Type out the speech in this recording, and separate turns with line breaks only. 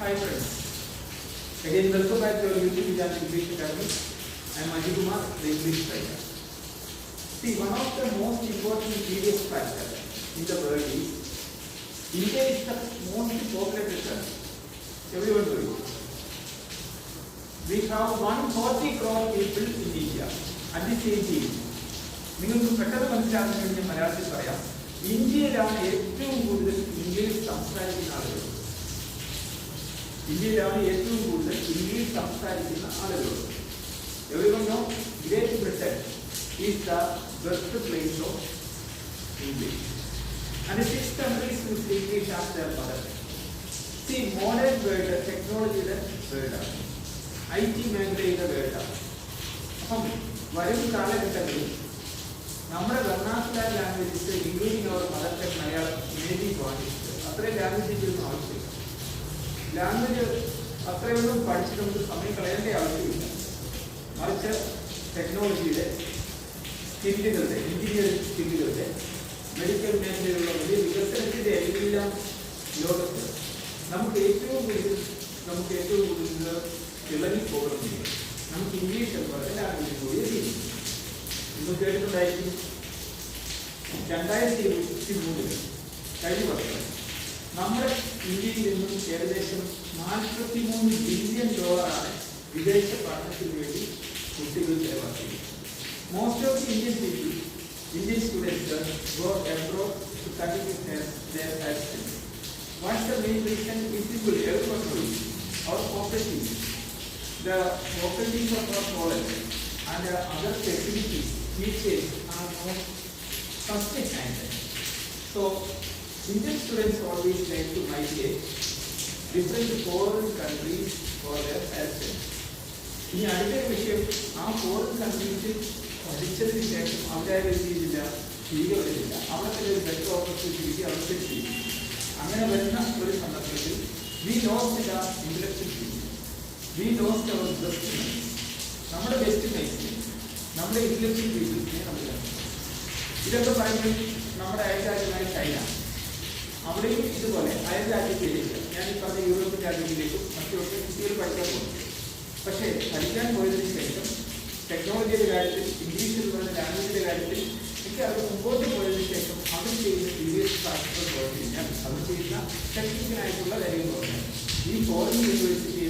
Hi friends. Again, welcome back to our YouTube channel English Academy. I am Ajit Kumar, the English writer. See, one of the most important serious factors in the world is India is the most populated country. Everyone knows it. We have 140 crore people in India. At the same time, നിങ്ങൾക്ക് പെട്ടെന്ന് മനസ്സിലാക്കാൻ വേണ്ടി മലയാളത്തിൽ പറയാം ഇന്ത്യയിലാണ് ഏറ്റവും കൂടുതൽ English സംസാരിക്കുന്ന ആളുകൾ ഇന്ത്യയിലാണ് ഏറ്റവും കൂടുതൽ ഇംഗ്ലീഷ് സംസാരിക്കുന്ന everyone know Great Britain. Is the best place of English and six countries with English as their see modern world ടെക്നോളജിയുടെ വേൾഡാണ് ഐ ടി മേഖലയുടെ വേൾഡാണ് അപ്പം വരും കാലഘട്ടങ്ങളിൽ നമ്മുടെ Karnataka languages English our mother Malayalam maybe വാങ്ങിച്ചത് അത്രയും ലാംഗ്വേജ് ആവശ്യമില്ല. ലാംഗ്വേജ് അത്രയൊന്നും പഠിച്ച് നമുക്ക് സമയം കളയേണ്ട ആവശ്യമില്ല. മറിച്ച് ടെക്നോളജിയുടെ സ്കില്ലുകളുടെ എഞ്ചിനീയറിംഗ് സ്കില്ലുകളുടെ മെഡിക്കൽ മേഖലയിലുള്ള വലിയ വികസനത്തിന്റെ എല്ലാം ലോകത്ത് നമുക്ക് ഏറ്റവും കൂടുതൽ നമുക്ക് ഏറ്റവും കൂടുതൽ ഇളകി പോകണമെങ്കിൽ നമുക്ക് ഇംഗ്ലീഷ് എന്ന് പറയുന്ന ലാംഗ്വേജ് കൂടി ചെയ്യും ഇന്ന് കേട്ടിട്ടുണ്ടായിരിക്കും രണ്ടായിരത്തി ഇരുപത്തി മൂന്നിൽ കഴിഞ്ഞ വർഷം നമ്മുടെ ഇന്ത്യയിൽ ഏകദേശം നാൽപ്പത്തി മൂന്ന് ബില്യൺ ഡോളറാണ് വിദേശ പഠനത്തിന് വേണ്ടി കുട്ടികൾ ചെലവാക്കിയത് most of Indian people Indian students go abroad to continue their education. What's the main reason? Is simple. Everyone knows. Our properties, the properties of our college and the other facilities, teachers are not sufficient. So, Indian students always like to migrate different foreign countries for their education. ഇനി അടുത്ത വിഷയം ആ foreign കൺട്രീസിൽ പഠിച്ചതിന് ശേഷം അവരാരും എന്ത് ചെയ്തില്ല? തിരികെ വരുന്നില്ല അവർക്ക് ഒരു ബെറ്റർ ഓപ്പർച്യൂണിറ്റി അവർക്ക് ചെയ്യും അങ്ങനെ വരുന്ന ഒരു സന്ദർഭത്തിൽ we lost the intellectual we lost our best നമ്മുടെ ബെസ്റ്റ് മൈൻഡ് നമ്മുടെ ഇന്റലക്ച്വൽ പീപ്പിൾസിനെ നമ്മൾ. ഇതൊക്കെ പറയുന്നത് നമ്മുടെ അയൽരാജ്യമായ ചൈന. അവിടെയും ഇതുപോലെ അയൽ രാജ്യത്തിലേക്ക് ഞാൻ ഈ പറഞ്ഞ യൂറോപ്യൻ രാജ്യങ്ങളിലേക്കും മറ്റൊക്കെ കുട്ടികൾ പഠിക്കാൻ പോകുന്നു. പക്ഷേ പഠിക്കാൻ പോയതിനു ശേഷം ടെക്നോളജിയുടെ കാര്യത്തിൽ ഇംഗ്ലീഷ് എന്ന് പറയുന്ന ലാംഗ്വേജിന്റെ കാര്യത്തിൽ ഒക്കെ അവർ മുമ്പോട്ട് പോയതിനു ശേഷം അവർ ചെയ്യുന്ന സീരിയസ് ക്ലാസ്സുകൾ തുറന്നു കഴിഞ്ഞാൽ അവർ ചെയ്യുന്ന ടെക്നിക്കലായിട്ടുള്ള കാര്യങ്ങൾ ഈ ഫോറിൻ യൂണിവേഴ്സിറ്റി